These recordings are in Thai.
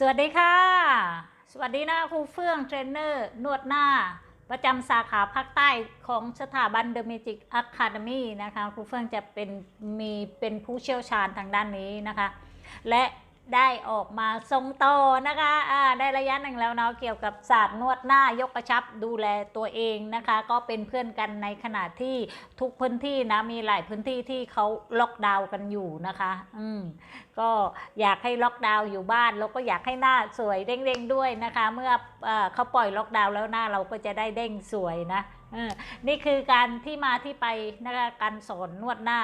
สวัสดีค่ะ สวัสดีนะครูเฟื่องเทรนเนอร์นวดหน้า ประจำสาขาภาคใต้ของสถาบันเดอะเมจิกอะคาเดมีนะคะครูเฟื่องจะเป็นมีเป็นผู้เชี่ยวชาญทางด้านนี้นะคะ และ ได้ออกมาทรงโตนะคะอ่าได้ระยะหนึ่งแล้วเนาะเกี่ยวกับศาสตร์นวดหน้ายกกระชับดูแลตัวเองนะคะ ก็เป็นเพื่อนกันในขณะที่ทุกพื้นที่นะมีหลายพื้นที่ที่เขาล็อกดาวน์กันอยู่นะคะ อืมก็อยากให้ล็อกดาวน์อยู่บ้านแล้วก็อยากให้หน้าสวยเด้งๆด้วยนะคะ เมื่อเอเขาปล่อยล็อกดาวน์แล้วหน้าเราก็จะได้เด้งสวยนะเออนี่คือการที่มาที่ไปนะคะการสอนนวดหน้า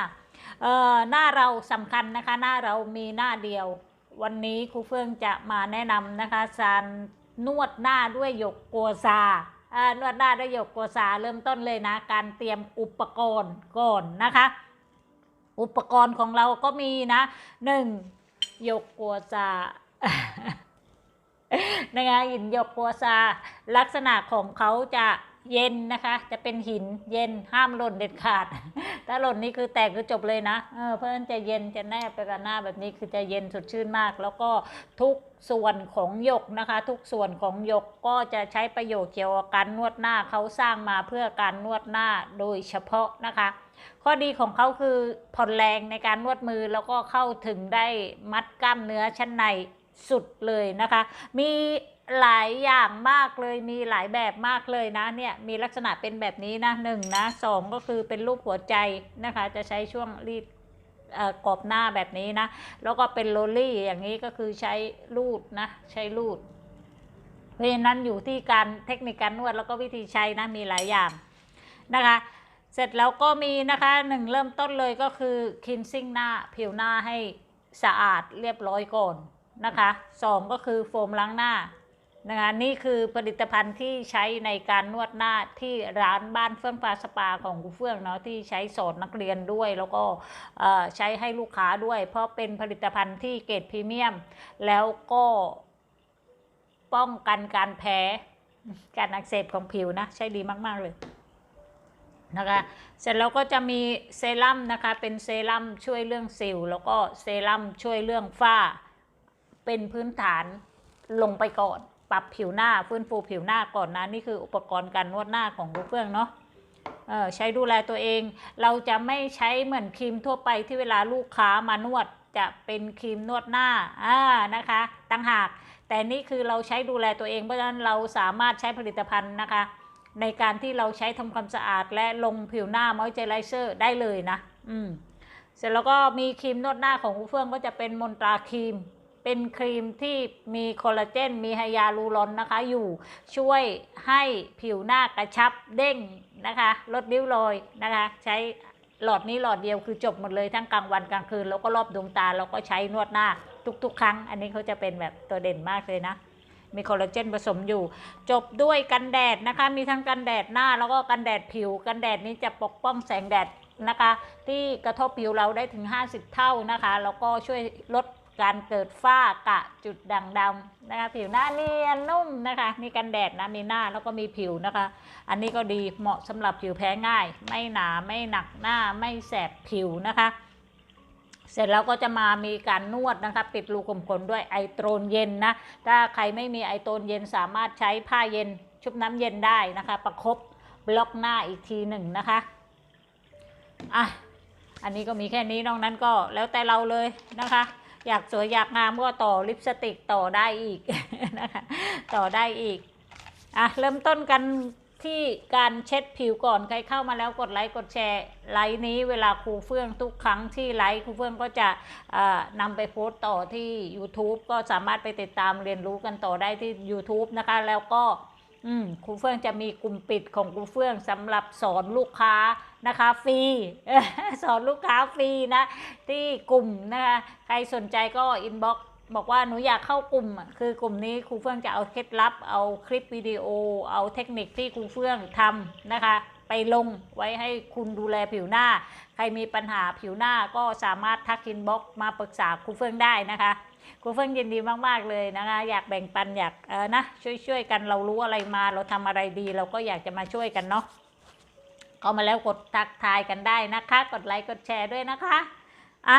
เออหน้าเราสำคัญนะคะ หน้าเรามีหน้าเดียว วันนี้ครูเฟื่องจะมาแนะนำนะคะการนวดหน้าด้วยหยกกัวซาอ่านวดหน้าด้วยหยกกัวซาเริ่มต้นเลยนะ การเตรียมอุปกรณ์ก่อนนะคะ อุปกรณ์ของเราก็มีนะหนึ่งหยกกัวซานะคะหินหยกกัวซาลักษณะของเขาจะ เย็นนะคะ จะเป็นหินเย็นห้ามหล่นเด็ดขาด ถ้าหล่นนี่คือแตกคือจบเลยนะเออเพราะฉะนั้นจะเย็นจะแนบไปกับหน้าแบบนี้คือจะเย็นสดชื่นมาก แล้วก็ทุกส่วนของหยกนะคะ ทุกส่วนของหยกก็จะใช้ประโยชน์เกี่ยวกับการนวดหน้าเขาสร้างมาเพื่อการนวดหน้าโดยเฉพาะนะคะ ข้อดีของเขาคือผ่อนแรงในการนวดมือแล้วก็เข้าถึงได้มัดกล้ามเนื้อชั้นในสุดเลยนะคะ มีหลายอย่างมากเลยมีหลายแบบมากเลยนะเนี่ยมีลักษณะเป็นแบบนี้นะหนึ่งนะสองก็คือเป็นรูปหัวใจนะคะ จะใช้ช่วงรีดกรอบหน้าแบบนี้นะ แล้วก็เป็นโรลลี่อย่างนี้ก็คือใช้รูดนะ ใช้รูด เพราะฉะนั้นอยู่ที่การเทคนิคการนวดแล้วก็วิธีใช้นะมีหลายอย่างนะคะ เสร็จแล้วก็มีนะคะหนึ่งเริ่มต้นเลยก็คือ cleansing หน้าผิวหน้าให้สะอาดเรียบร้อยก่อนนะคะสองก็คือโฟมล้างหน้า นะคะนี่คือผลิตภัณฑ์ที่ใช้ในการนวดหน้าที่ร้านบ้านเฟื่องฟ้าสปาของกูเฟื่องเนาะที่ใช้สอนนักเรียนด้วย แล้วก็ใช้ให้ลูกค้าด้วย เพราะเป็นผลิตภัณฑ์ที่เกรดพรีเมียม แล้วก็ป้องกันการแพ้การอักเสบของผิวนะ ใช้ดีมาก ๆ เลยนะคะเสร็จแล้วก็จะมีเซรั่มนะคะ เป็นเซรั่มช่วยเรื่องสิว แล้วก็เซรั่มช่วยเรื่องฝ้า เป็นพื้นฐานลงไปก่อน ปรับผิวหน้าฟื้นฟูผิวหน้าก่อนนะนี่คืออุปกรณ์การนวดหน้าของลูกเฟื่องเนาะเออใช้ดูแลตัวเอง เราจะไม่ใช้เหมือนครีมทั่วไปที่เวลาลูกค้ามานวดจะเป็นครีมนวดหน้าอ่านะคะตั้งหาก แต่นี่คือเราใช้ดูแลตัวเองเพราะฉะนั้นเราสามารถใช้ผลิตภัณฑ์นะคะ ในการที่เราใช้ทำความสะอาดและลงผิวหน้ามอยเจอไรเซอร์ได้เลยนะ อืมเสร็จแล้วก็มีครีมนวดหน้าของคุณเฟื่องก็จะเป็นมนตราครีม เป็นครีมที่มีคอลลาเจน มีไฮยาลูรอนนะคะ อยู่ช่วยให้ผิวหน้ากระชับเด้งนะคะ ลดริ้วรอยนะคะ ใช้หลอดนี้หลอดเดียวคือจบหมดเลยทั้งกลางวันกลางคืน แล้วก็รอบดวงตาแล้วก็ใช้นวดหน้าทุก ๆ ครั้ง อันนี้เขาจะเป็นแบบตัวเด่นมากเลยนะมีคอลลาเจนผสมอยู่ จบด้วยกันแดดนะคะ มีทั้งกันแดดหน้าแล้วก็กันแดดผิว กันแดดนี้จะปกป้องแสงแดดนะคะ ที่กระทบผิวเราได้ถึง 50 เท่านะคะ แล้วก็ช่วยลด การเกิดฝ้ากระจุดด่างดำนะคะผิวหน้าเนียนนุ่มนะคะมีกันแดดนะมีหน้าแล้วก็มีผิวนะคะ อันนี้ก็ดีเหมาะสำหรับผิวแพ้ง่าย ไม่หนาไม่หนักหน้าไม่แสบผิวนะคะ เสร็จแล้วก็จะมามีการนวดนะคะปิดรูขุมขนด้วยไอโตรนเย็นนะถ้าใครไม่มีไอโตรนเย็นสามารถใช้ผ้าเย็นชุบน้ำเย็นได้นะคะ ประคบบล็อกหน้าอีกทีหนึ่งนะคะอะอันนี้ก็มีแค่นี้นอกนั้นก็แล้วแต่เราเลยนะคะ อยากสวยอยากงามก็ต่อลิปสติกต่อได้อีกนะคะต่อได้อีกอะเริ่มต้นกันที่การเช็ดผิวก่อนใครเข้ามาแล้วกดไลค์กดแชร์ไลค์นี้เวลาครูเฟื่องทุกครั้งที่ไลค์ครูเฟื่องก็จะอ่อนำไปโพสต์ต่อที่ YouTube ก็สามารถไปติดตามเรียนรู้กันต่อได้ที่ YouTube นะคะ แล้วก็อืมครูเฟื่องจะมีกลุ่มปิดของครูเฟื่องสำหรับสอนลูกค้า นะคะฟรีสอนลูกค้าฟรีนะที่กลุ่มนะคะใครสนใจก็อินบ็อกบอกว่าหนูอยากเข้ากลุ่มคือกลุ่มนี้ครูเฟื่องจะเอาเคล็ดลับ เอาคลิปวิดีโอ เอาเทคนิคที่ครูเฟื่องทำนะคะ ไปลงไว้ให้คุณดูแลผิวหน้า ใครมีปัญหาผิวหน้าก็สามารถทักอินบ็อกมาปรึกษาครูเฟื่องได้นะคะครูเฟื่องยินดีมาก ๆ เลยนะคะ อยากแบ่งปันอยากเออนะช่วยๆกันเรารู้อะไรมาเราทำอะไรดี เราก็อยากจะมาช่วยกันเนาะ เข้ามาแล้วกดทักทายกันได้นะคะ กดไลค์กดแชร์ด้วยนะคะอะ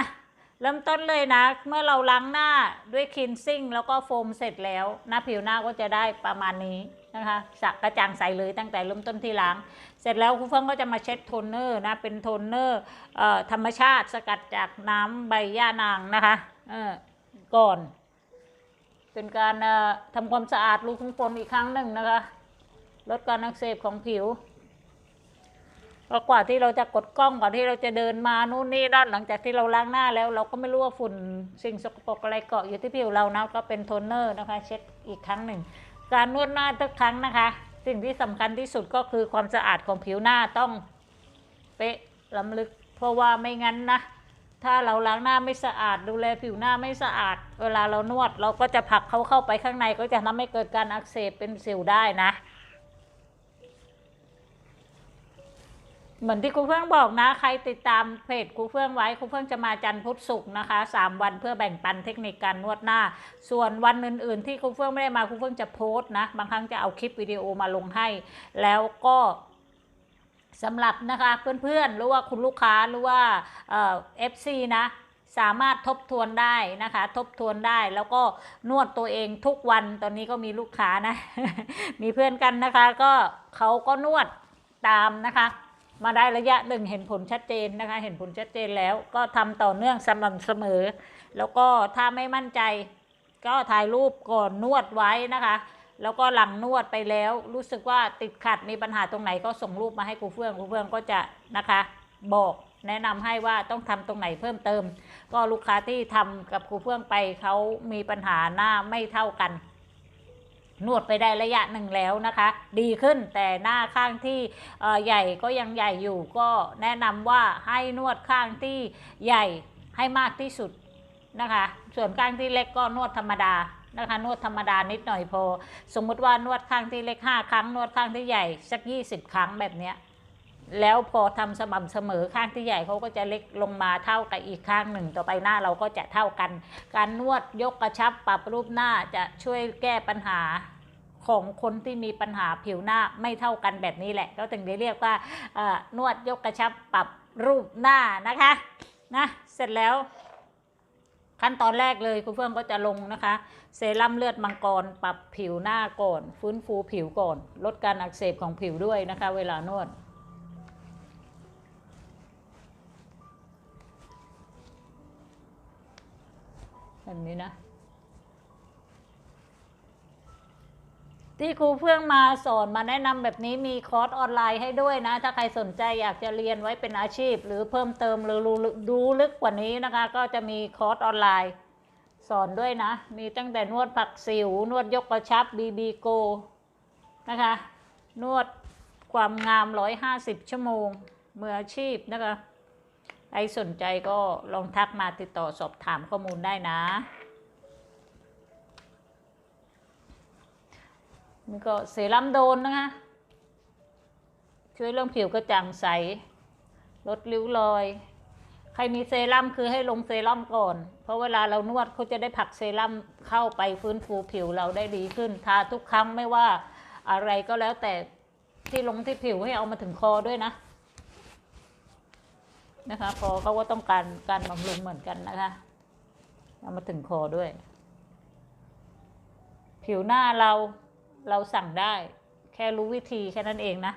เริ่มต้นเลยนะ เมื่อเราล้างหน้าด้วยคลีนซิ่งแล้วก็โฟมเสร็จแล้ว หน้าผิวหน้าก็จะได้ประมาณนี้นะคะสักกระจ่างใสเลยตั้งแต่เริ่มต้นที่ล้าง เสร็จแล้วคุณเฟื่องก็จะมาเช็ดโทนเนอร์นะเป็นโทนเนอร์ออธรรมชาติสกัดจากน้ำใบย่านางนะคะเออก่อน เป็นการทำความสะอาดรูขุมขนอีกครั้งหนึ่งนะคะ ลดการอักเสบของผิว กว่าที่เราจะกดกล้องกว่าที่เราจะเดินมานู่นนี่นั่นหลังจากที่เราล้างหน้าแล้ว เราก็ไม่รู้ว่าฝุ่นสิ่งสกปรกอะไรเกาะอยู่ที่ผิวเรานะก็เป็นโทนเนอร์นะคะ เช็ดอีกครั้งหนึ่ง การนวดหน้าทุกครั้งนะคะ สิ่งที่สำคัญที่สุดก็คือความสะอาดของผิวหน้าต้องเป๊ะล้ำลึก เพราะว่าไม่งั้นนะถ้าเราล้างหน้าไม่สะอาดดูแลผิวหน้าไม่สะอาด เวลาเรานวด เราก็จะผลักเขาเข้าไปข้างในก็จะทำให้เกิดการอักเสบเป็นสิวได้นะ เหมือนที่ครูเฟื่องบอกนะ ใครติดตามเพจครูเฟื่องไว้ครูเฟื่องจะมาจันทร์พุธศุกร์นะคะสามวันเพื่อแบ่งปันเทคนิคการนวดหน้า ส่วนวันอื่น ๆ ที่ครูเฟื่องไม่ได้มาครูเฟื่องจะโพสต์นะบางครั้งจะเอาคลิปวิดีโอมาลงให้ แล้วก็สำหรับนะคะเพื่อนๆหรือว่าคุณลูกค้าหรือว่าเอฟซีนะสามารถทบทวนได้นะคะ ทบทวนได้แล้วก็นวดตัวเองทุกวันตอนนี้ก็มีลูกค้านะ มีเพื่อนกันนะคะ ก็เขาก็นวดตามนะคะ มาได้ระยะหนึ่งเห็นผลชัดเจนนะคะ เห็นผลชัดเจนแล้วก็ทำต่อเนื่องสม่ำเสมอ แล้วก็ถ้าไม่มั่นใจ ก็ถ่ายรูปก่อนนวดไว้นะคะ แล้วก็หลังนวดไปแล้ว รู้สึกว่าติดขัดมีปัญหาตรงไหนก็ส่งรูปมาให้ครูเฟื่องครูเฟื่องก็จะนะคะ บอกแนะนำให้ว่าต้องทำตรงไหนเพิ่มเติม ก็ลูกค้าที่ทำกับครูเฟื่องไปเขามีปัญหาหน้าไม่เท่ากัน นวดไปได้ระยะหนึ่งแล้วนะคะ ดีขึ้นแต่หน้าข้างที่ใหญ่ก็ยังใหญ่อยู่ก็แนะนำว่าให้นวดข้างที่ใหญ่ให้มากที่สุดนะคะ ส่วนข้างที่เล็กก็นวดธรรมดานะคะนวดธรรมดานิดหน่อยพอ สมมุติว่านวดข้างที่เล็กห้าครั้ง นวดข้างที่ใหญ่สักยี่สิบครั้งแบบเนี้ยแล้วพอทำสม่ำเสมอข้างที่ใหญ่เขาก็จะเล็กลงมาเท่ากับอีกข้างหนึ่ง ต่อไปหน้าเราก็จะเท่ากัน การนวดยกกระชับปรับรูปหน้าจะช่วยแก้ปัญหา ของคนที่มีปัญหาผิวหน้าไม่เท่ากันแบบนี้แหละ ก็ถึงได้เรียกว่านวดยกกระชับปรับรูปหน้านะคะนะเสร็จแล้ว ขั้นตอนแรกเลยคุณเฟื่องก็จะลงนะคะ เซรั่มเลือดมังกรปรับผิวหน้าก่อน ฟื้นฟูผิวก่อน ลดการอักเสบของผิวด้วยนะคะ เวลานวดแบบนี้นะ ที่ครูเพื่องมาสอนมาแนะนำแบบนี้มีคอร์สออนไลน์ให้ด้วยนะ ถ้าใครสนใจอยากจะเรียนไว้เป็นอาชีพ หรือเพิ่มเติมหรือรู้ดูลึกกว่านี้นะคะ ก็จะมีคอร์สออนไลน์ สอนด้วยนะ มีตั้งแต่นวดผักสิวนวดยกกระชับบีบีโกนะคะ นวดความงาม 150 ชั่วโมงมืออาชีพนะคะใครสนใจก็ลองทักมาติดต่อสอบถามข้อมูลได้นะ นี่ก็เซรั่มโดนนะคะ ช่วยเรื่องผิวกระจ่างใส ลดริ้วรอย ใครมีเซรั่มคือให้ลงเซรั่มก่อน เพราะเวลาเรานวดเขาจะได้ผลักเซรั่มเข้าไปฟื้นฟูผิวเราได้ดีขึ้น ทาทุกครั้งไม่ว่าอะไรก็แล้วแต่ที่ลงที่ผิวให้เอามาถึงคอด้วยนะ นะคะคอเขาก็ต้องการการบำรุงเหมือนกันนะคะ เอามาถึงคอด้วย ผิวหน้าเรา เราสั่งได้ แค่รู้วิธีแค่นั้นเองนะ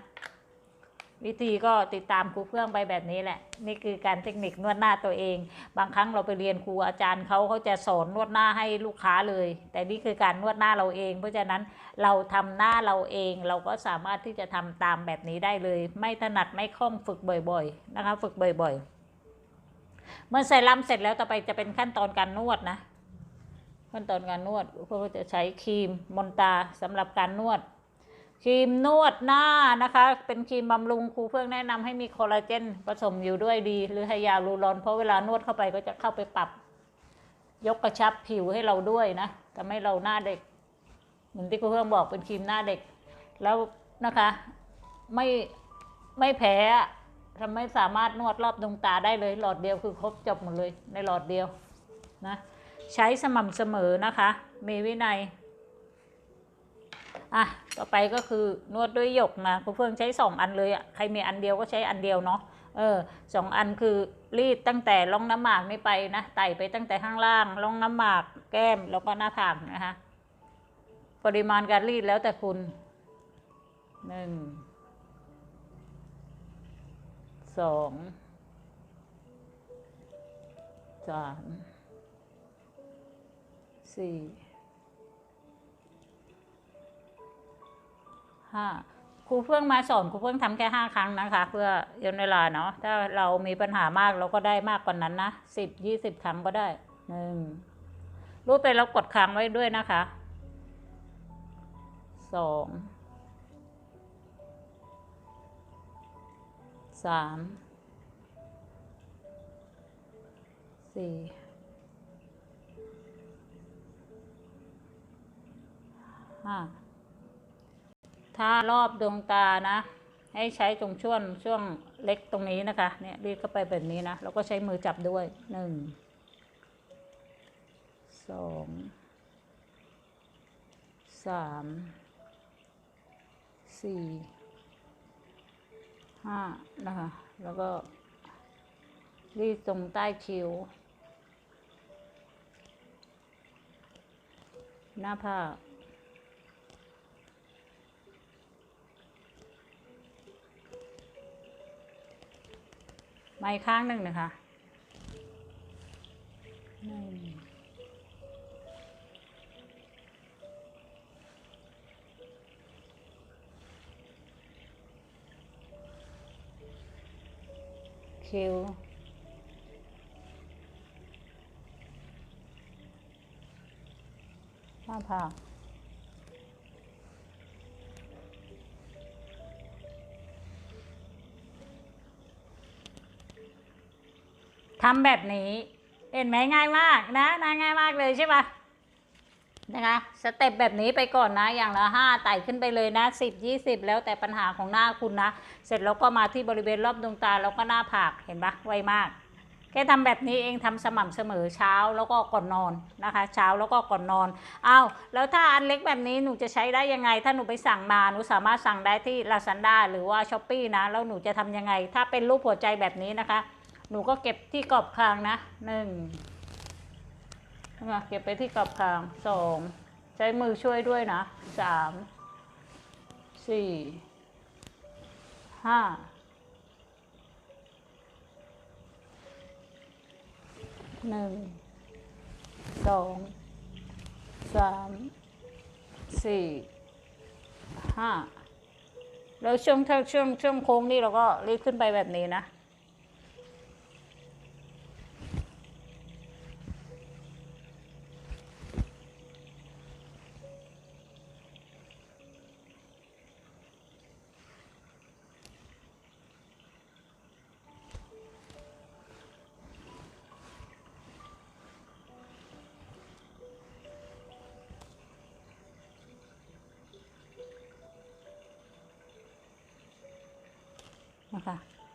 วิธีก็ติดตามครูเฟื่องไปแบบนี้แหละ นี่คือการเทคนิคนวดหน้าตัวเอง บางครั้งเราไปเรียนครูอาจารย์เขาเขาจะสอนนวดหน้าให้ลูกค้าเลย แต่นี่คือการนวดหน้าเราเอง เพราะฉะนั้นเราทำหน้าเราเองเราก็สามารถที่จะทำตามแบบนี้ได้เลย ไม่ถนัดไม่คล่องฝึกบ่อยๆนะคะ ฝึกบ่อยๆเมื่อใส่ลำเสร็จแล้วต่อไปจะเป็นขั้นตอนการนวดนะ ขั้นตอนการนวดเราจะใช้ครีมมนตาสำหรับการนวด ครีมนวดหน้านะคะ เป็นครีมบำรุงครูเพื่องแนะนำให้มีคอลลาเจนผสมอยู่ด้วยดี หรือไฮยาลูรอน เพราะเวลานวดเข้าไปก็จะเข้าไปปรับ ยกกระชับผิวให้เราด้วยนะทำให้เราหน้าเด็ก เหมือนที่ครูเพื่องบอกเป็นครีมหน้าเด็ก แล้วนะคะไม่ไม่แพ้ทำให้สามารถนวดรอบดวงตาได้เลย หลอดเดียวคือครบจบหมดเลยในหลอดเดียวนะ ใช้สม่ำเสมอนะคะ มีวินัย อะ ต่อไปก็คือนวดด้วยหยกนะครูเฟื่องใช้สองอันเลยอะ ใครมีอันเดียวก็ใช้อันเดียวเนาะ เออสองอันคือรีดตั้งแต่ร่องน้ำหมากนี่ไปนะ ไต่ไปตั้งแต่ข้างล่างร่องน้ำหมาก แก้ม แล้วก็หน้าผากนะคะ ปริมาณการรีดแล้วแต่คุณหนึ่งสองสาม สี่ห้าครูเพิ่งมาสอนครูเพิ่งทำแค่ห้าครั้งนะคะ เพื่อยนเวลาเนาะถ้าเรามีปัญหามากเราก็ได้มากกว่านั้นนะสิบยี่สิบครั้งก็ได้หนึ่งรูปไปแล้วกดค้างไว้ด้วยนะคะสองสามสี่ ถ้ารอบดวงตานะ ให้ใช้ตรงช่วงช่วงเล็กตรงนี้นะคะ เนี่ยรีดเข้าไปแบบนี้นะ แล้วก็ใช้มือจับด้วยหนึ่งสองสามสี่ห้านะคะ แล้วก็รีดตรงใต้คิ้ว หน้าผาก มาอีกข้างหนึ่งนะคะหนึ่งคิ้วหน้าผาก ทำแบบนี้ เห็นไหมง่ายมากนะนะง่ายมากเลยใช่ปะนะคะสเต็ปแบบนี้ไปก่อนนะ อย่างละห้าไต่ขึ้นไปเลยนะสิบยี่สิบแล้วแต่ปัญหาของหน้าคุณนะ เสร็จแล้วก็มาที่บริเวณรอบดวงตาแล้วก็หน้าผากเห็นปะไวมาก แค่ทำแบบนี้เองทำสม่ำเสมอเช้าแล้วก็ก่อนนอนนะคะ เช้าแล้วก็ก่อนนอนอ้าวแล้วถ้าอันเล็กแบบนี้หนูจะใช้ได้ยังไง ถ้าหนูไปสั่งมาหนูสามารถสั่งได้ที่ Lazada หรือว่า s h อ p e e นะแล้วหนูจะทำยังไง ถ้าเป็นรูปหัวใจแบบนี้นะคะ หนูก็เก็บที่กรอบคางนะหนึ่งเก็บไปที่กรอบคางสองใช้มือช่วยด้วยนะสามสี่ห้าหนึ่งสองสามสี่ห้าแล้วช่วงถ้าช่วงช่วงโค้งนี่เราก็รีบขึ้นไปแบบนี้นะ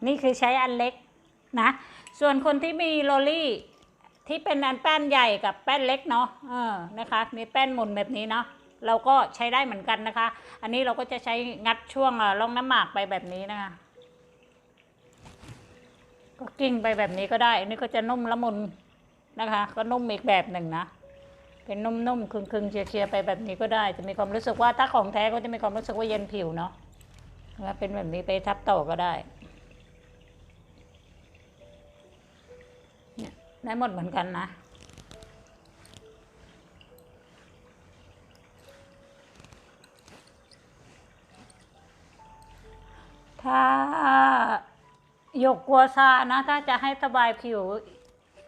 นี่คือใช้อันเล็กนะ ส่วนคนที่มีโรลี่ที่เป็นอันแป้นใหญ่กับแป้นเล็กเนาะเออนะคะ มีแป้นหมุนแบบนี้เนาะเราก็ใช้ได้เหมือนกันนะคะ อันนี้เราก็จะใช้งัดช่วงอะร่องน้ำหมากไปแบบนี้นะคะ ก็กิ้งไปแบบนี้ก็ได้ อันนี้ก็จะนุ่มละมุนนะคะ ก็นุ่มอีกแบบหนึ่งนะ เป็นนุ่มๆคึงๆเชียร์ๆไปแบบนี้ก็ได้ จะมีความรู้สึกว่าถ้าของแท้ก็จะมีความรู้สึกว่าเย็นผิวเนาะเป็นแบบนี้ไปทับต่อก็ได้ ได้หมดเหมือนกันนะ ถ้าหยกกัวซานะ ถ้าจะให้สบายผิว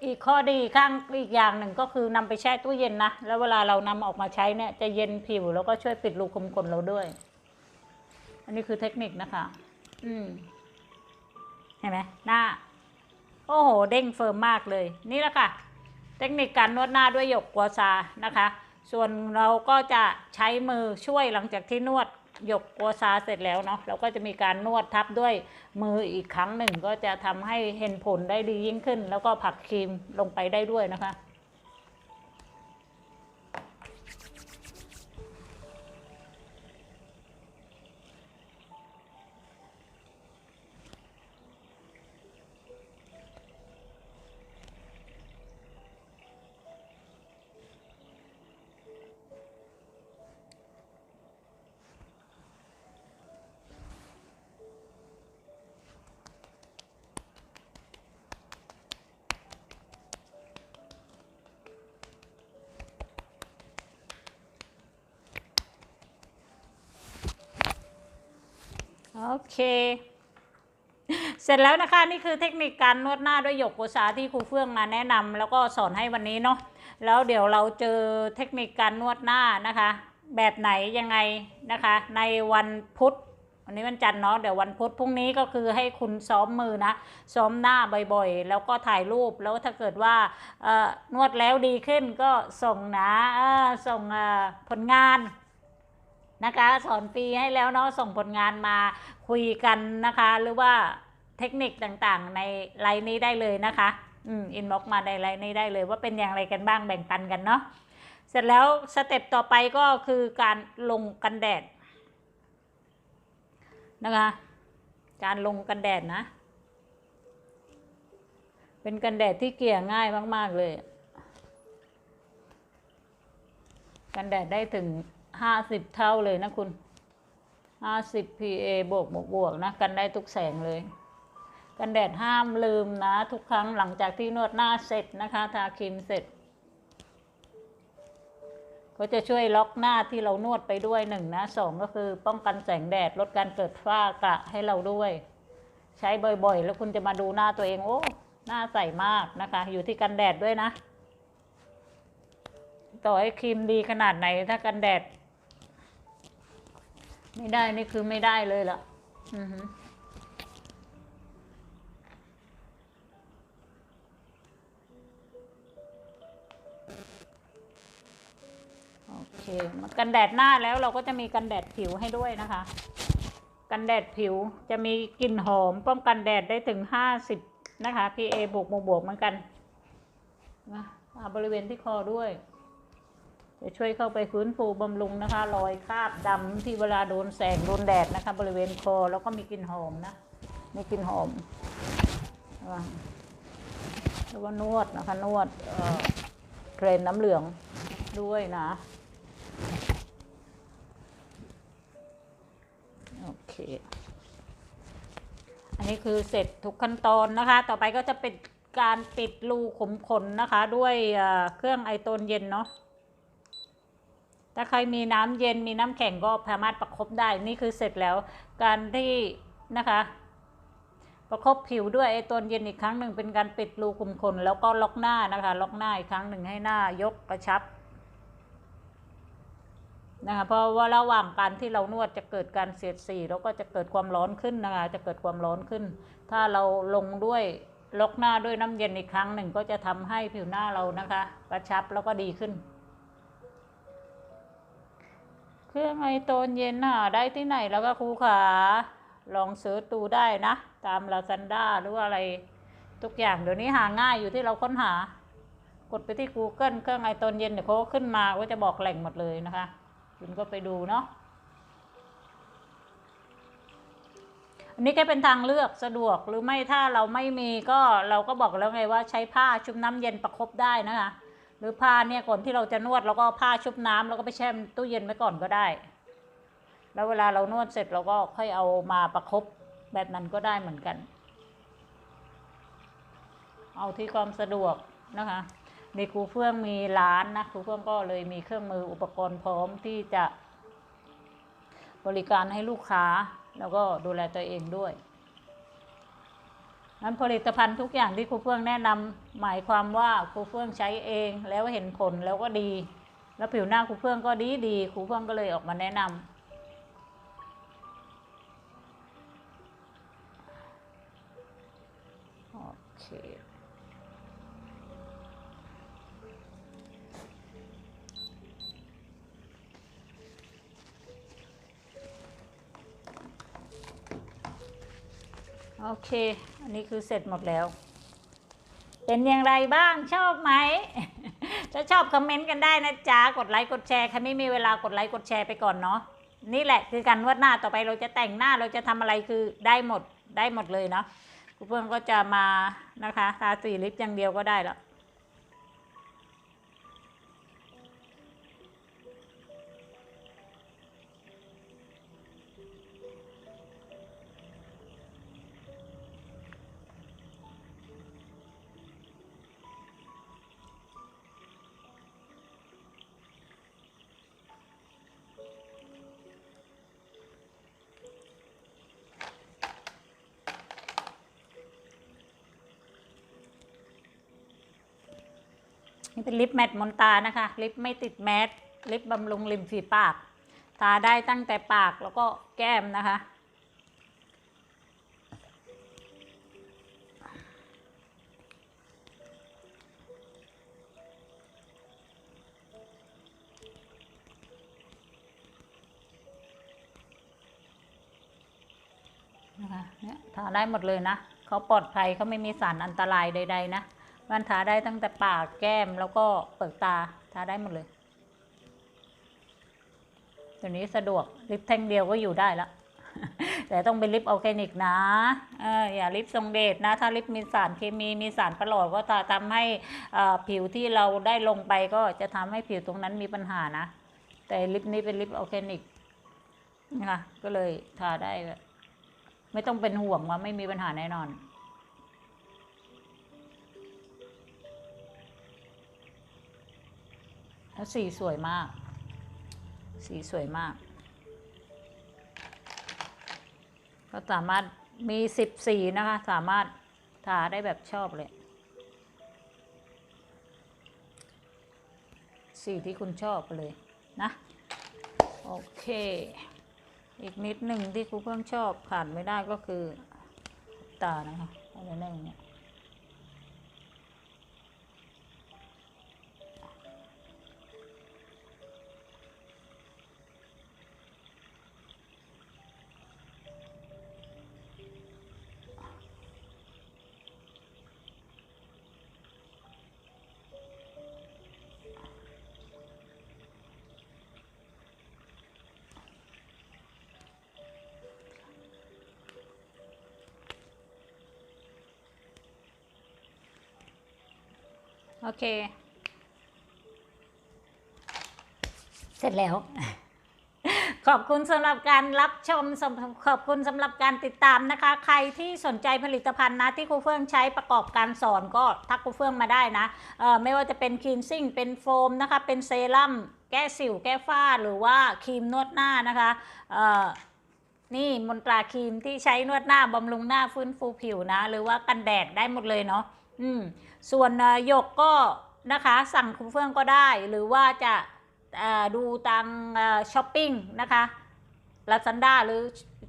อีกข้อดีข้างอีกอย่างหนึ่งก็คือนำไปแช่ตู้เย็นนะ แล้วเวลาเรานำออกมาใช้เนี่ยจะเย็นผิวแล้วก็ช่วยปิดรูขุมขนเราด้วย อันนี้คือเทคนิคนะคะ อืมเห็นไหมหน้า อ้โห เด้งเฟิร์มมากเลย นี่แหละค่ะ เทคนิคการนวดหน้าด้วยหยกกัวซานะคะ ส่วนเราก็จะใช้มือช่วยหลังจากที่นวดหยกกัวซาเสร็จแล้วเนาะเราก็จะมีการนวดทับด้วยมืออีกครั้งหนึ่งก็จะทำให้เห็นผลได้ดียิ่งขึ้น แล้วก็ผักครีมลงไปได้ด้วยนะคะ โอเค เสร็จแล้วนะคะนี่คือเทคนิคการนวดหน้าด้วยหยกโกษาที่ครูเฟื่องมาแนะนำแล้วก็สอนให้วันนี้เนาะแล้วเดี๋ยวเราเจอเทคนิคการนวดหน้านะคะ แบบไหนยังไงนะคะ ในวันพุธวันนี้วันจันทร์เนาะเดี๋ยววันพุธพรุ่งนี้ก็คือให้คุณซ้อมมือนะ ซ้อมหน้าบ่อยๆ แล้วก็ถ่ายรูปแล้วถ้าเกิดว่าเออนวดแล้วดีขึ้นก็ส่งนะส่งผลงานนะคะสอนฟรีให้แล้วเนาะส่งผลงานมา คุยกันนะคะ หรือว่าเทคนิคต่างๆ ในไลน์นี้ได้เลยนะคะอืมอินบ็อกมาในไลน์นี้ได้เลยว่าเป็นอย่างไรกันบ้างแบ่งปันกันเนาะเสร็จแล้วสเต็ปต่อไปก็คือการลงกันแดดนะคะการลงกันแดดนะ เป็นกันแดดที่เกลี่ยง่ายมาก ๆ เลย กันแดดได้ถึงห้าสิบเท่าเลยนะคุณ ห้าสิบ PA บวกบวกบวกนะ กันได้ทุกแสงเลย กันแดดห้ามลืมนะ ทุกครั้งหลังจากที่นวดหน้าเสร็จนะคะ ทาครีมเสร็จก็จะช่วยล็อกหน้าที่เรานวดไปด้วยหนึ่งนะสองก็คือป้องกันแสงแดดลดการเกิดฝ้ากระให้เราด้วย ใช้บ่อยๆ แล้วคุณจะมาดูหน้าตัวเองโอ้หน้าใสมากนะคะ อยู่ที่กันแดดด้วยนะ ต่อให้ครีมดีขนาดไหนถ้ากันแดด ไม่ได้นี่คือไม่ได้เลยล่ะ อือหือโอเคมากันแดดหน้าแล้วเราก็จะมีกันแดดผิวให้ด้วยนะคะ กันแดดผิวจะมีกลิ่นหอมป้องกันแดดได้ถึงห้าสิบนะคะ PA บวกบวกบวกเหมือนกันนะอ่าบริเวณที่คอด้วย จะช่วยเข้าไปฟื้นฟูบำรุงนะคะ รอยคราบดำที่เวลาโดนแสงโดนแดดนะคะ บริเวณคอแล้วก็มีกลิ่นหอมนะมีกลิ่นหอมแล้วก็นวดนะคะนวดเอ่อเทรนน้ำเหลืองด้วยนะโอเคอันนี้คือเสร็จทุกขั้นตอนนะคะ ต่อไปก็จะเป็นการปิดรูขุมขนนะคะ ด้วยเอ่อเครื่องไอโตนเย็นเนาะ ถ้าใครมีน้ำเย็นมีน้ำแข็งก็สามารถประคบได้นี่คือเสร็จแล้วการที่นะคะประคบผิวด้วยไอโตนเย็นอีกครั้งหนึ่งเป็นการปิดรูขุมขนแล้วก็ล็อกหน้านะคะ ล็อกหน้าอีกครั้งหนึ่งให้หน้ายกกระชับนะคะเพราะว่าระหว่างการที่เรานวดจะเกิดการเสียดสีแล้วก็จะเกิดความร้อนขึ้นนะคะจะเกิดความร้อนขึ้น ถ้าเราลงด้วยล็อกหน้าด้วยน้ำเย็นอีกครั้งหนึ่งก็จะทำให้ผิวหน้าเรานะคะ กระชับแล้วก็ดีขึ้น เครื่องไอโตนเย็นหาได้ที่ไหนแล้วก็ครูขาลองเสิร์ชดูได้นะ ตามลาซันด้าหรือว่าอะไร ทุกอย่างเดี๋ยวนี้หาง่ายอยู่ที่เราค้นหา กดไปที่ Google เครื่องไอโตนเย็นเดี๋ยวเขาก็ขึ้นมาก็จะบอกแหล่งหมดเลยนะคะคุณก็ไปดูเนาะอันนี้ก็เป็นทางเลือกสะดวกหรือไม่ถ้าเราไม่มีก็เราก็บอกแล้วไงว่าใช้ผ้าชุบน้ำเย็นประคบได้นะคะ รือผ้าเนี่ยก่อนที่เราจะนวดเราก็ผ้าชุบน้ำแล้วก็ไปแช่ตู้เย็นไว้ก่อนก็ได้ แล้วเวลาเรานวดเสร็จเราก็ค่อยเอามาประคบแบบนั้นก็ได้เหมือนกัน เอาที่ความสะดวกนะคะในครูเฟื่องมีร้านนะครูเฟื่องก็เลยมีเครื่องมืออุปกรณ์พร้อมที่จะบริการให้ลูกค้า แล้วก็ดูแลตัวเองด้วย นั้นผลิตภัณฑ์ทุกอย่างที่ครูเฟื่องแนะนำหมายความว่าครูเฟื่องใช้เองแล้วเห็นผลแล้วก็ดี แล้วผิวหน้าครูเฟื่องก็ดีดีครูเฟื่องก็เลยออกมาแนะนำ โอเค อันนี้คือเสร็จหมดแล้ว เป็นอย่างไรบ้างชอบไหม ถ้าชอบคอมเมนต์กันได้นะจ๊ะ กดไลค์กดแชร์ใครไม่มีเวลากดไลค์กดแชร์ไปก่อนเนาะ นี่แหละคือการนวดหน้าต่อไปเราจะแต่งหน้าเราจะทำอะไรคือได้หมดได้หมดเลยเนาะคุณเพื่อนก็จะมานะคะทาสีลิปอย่างเดียวก็ได้แล้ว นี่เป็นลิปแมตต์มนตานะคะ ลิปไม่ติดแมสลิปบำรุงริมฝีปาก ทาได้ตั้งแต่ปากแล้วก็แก้มนะคะ นะคะเนี่ยทาได้หมดเลยนะ เขาปลอดภัยเขาไม่มีสารอันตรายใด ๆ นะ มันทาได้ตั้งแต่ปากแก้มแล้วก็เปลือกตาทาได้หมดเลยตัวนี้สะดวกลิปแท่งเดียวก็อยู่ได้ล้วแต่ต้องเป็นลิปออร์แกนิกนะออย่าลิปทรงเดชนะ ถ้าลิปมีสารเคมีมีสารประหลอดก็จะทำให้ผิวที่เราได้ลงไปก็จะทำให้ผิวตรงนั้นมีปัญหานะ แต่ลิปนี้เป็นลิปออร์แกนิกนะคะก็เลยทาได้ ไม่ต้องเป็นห่วงว่าไม่มีปัญหาแน่นอน แล้วสีสวยมาก สีสวยมาก ก็สามารถมีสิบสีนะคะ สามารถทาได้แบบชอบเลย สีที่คุณชอบเลยนะ โอเค อีกนิดหนึ่งที่ครูเพิ่งชอบขาดไม่ได้ก็คือตานะคะอะไรนั่นเนี่ย โอเค เสร็จแล้ว ขอบคุณสำหรับการรับชมสำขอบคุณสำหรับการติดตามนะคะ ใครที่สนใจผลิตภัณฑ์นะที่ครูเฟื่องใช้ประกอบการสอนก็ทักครูเฟื่องมาได้นะเอ่อไม่ว่าจะเป็นคลีนซิ่งเป็นโฟมนะคะ เป็นเซรั่มแก้สิวแก้ฝ้าหรือว่าครีมนวดหน้านะคะเอ่อนี่มนตราครีมที่ใช้นวดหน้าบำรุงหน้าฟื้นฟูผิวนะ หรือว่ากันแดดได้หมดเลยเนาะอืม ส่วนหยกก็นะคะสั่งคุณเฟื่องก็ได้ หรือว่าจะดูทางช้อปปิ้งนะคะลาซันด้าหรือ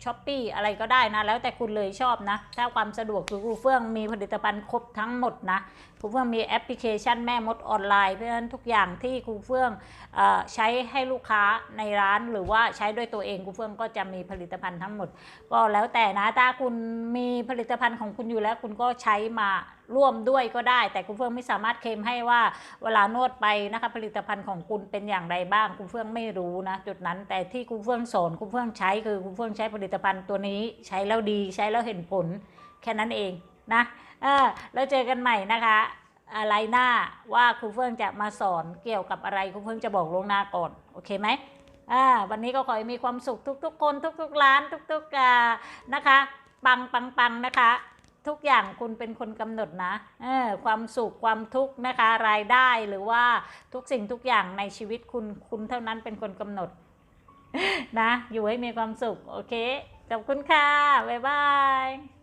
ช้อปปีอะไรก็ได้นะ แล้วแต่คุณเลยชอบนะ ถ้าความสะดวกคือครูเฟื่องมีผลิตภัณฑ์ครบทั้งหมดนะ รูเฟื่องมีแอปพลิเคชันแม่มดออนไลน์เพราะฉะนั้นทุกอย่างที่ครูเฟื่องอใช้ให้ลูกค้าในร้านหรือว่าใช้ด้วยตัวเองครูเฟื่องก็จะมีผลิตภัณฑ์ทั้งหมด ก็แล้วแต่นะถ้าคุณมีผลิตภัณฑ์ของคุณอยู่แล้วคุณก็ใช้มาร่วมด้วยก็ได้ แต่คุณเฟื่องไม่สามารถเคลมให้ว่าเวลานวดไปนะคะผลิตภัณฑ์ของคุณเป็นอย่างไรบ้างคุณเฟื่องไม่รู้นะจุดนั้น แต่ที่คุณเฟื่องสอนคุณเฟื่องใช้คือคุณเฟื่องใช้ผลิตภัณฑ์ตัวนี้ ใช้แล้วดีใช้แล้วเห็นผลแค่นั้นเองนะ เออแล้วเจอกันใหม่นะคะ อะไรหน้าว่าครูเฟื่องจะมาสอนเกี่ยวกับอะไรครูเฟื่องจะบอกล่วงหน้าก่อนโอเคไหมอ่าวันนี้ก็ขอให้มีความสุขทุก ๆ คนทุก ๆ ร้านทุกๆอ่านะคะ ปังปังปังนะคะ ทุกอย่างคุณเป็นคนกำหนดนะเออความสุขความทุกข์นะคะ รายได้หรือว่าทุกสิ่งทุกอย่างในชีวิตคุณคุณเท่านั้นเป็นคนกำหนดนะ อยู่ให้มีความสุข โอเคขอบคุณค่ะ บ๊ายบาย